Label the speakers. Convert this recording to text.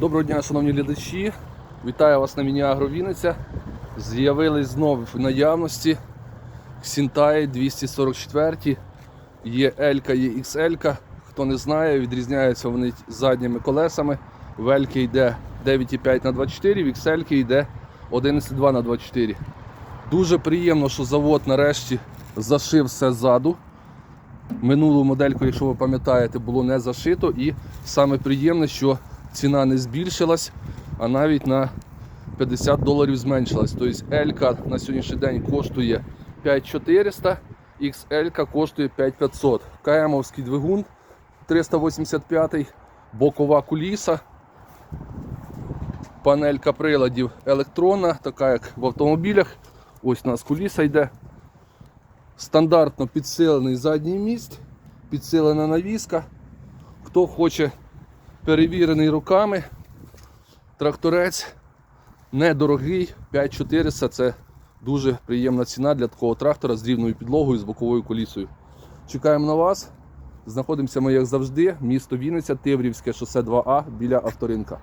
Speaker 1: Доброго дня, шановні глядачі. Вітаю вас на Міні-Агро. З'явились знову в наявності Сінтаї 244. Є L, є XL. Хто не знає, відрізняються вони задніми колесами. В L йде 9,5 на 24, в XL йде 11,2 на 24. Дуже приємно, що завод нарешті зашив все ззаду. Минулу модельку, якщо ви пам'ятаєте, було не зашито. І саме приємне, що ціна не збільшилась, а навіть на 50 доларів зменшилась. Тобто L на сьогоднішній день коштує 5400, XL коштує 5500. КМовський двигун 385, бокова куліса, панелька приладів електронна, така як в автомобілях. Ось у нас куліса йде. Стандартно підсилений задній міст, підсилена навіска. Хто хоче перевірений руками, тракторець недорогий, 5400 це дуже приємна ціна для такого трактора з рівною підлогою, з боковою колісою. Чекаємо на вас. Знаходимося ми, як завжди, місто Вінниця, Тиврівське шосе 2А біля авторинка.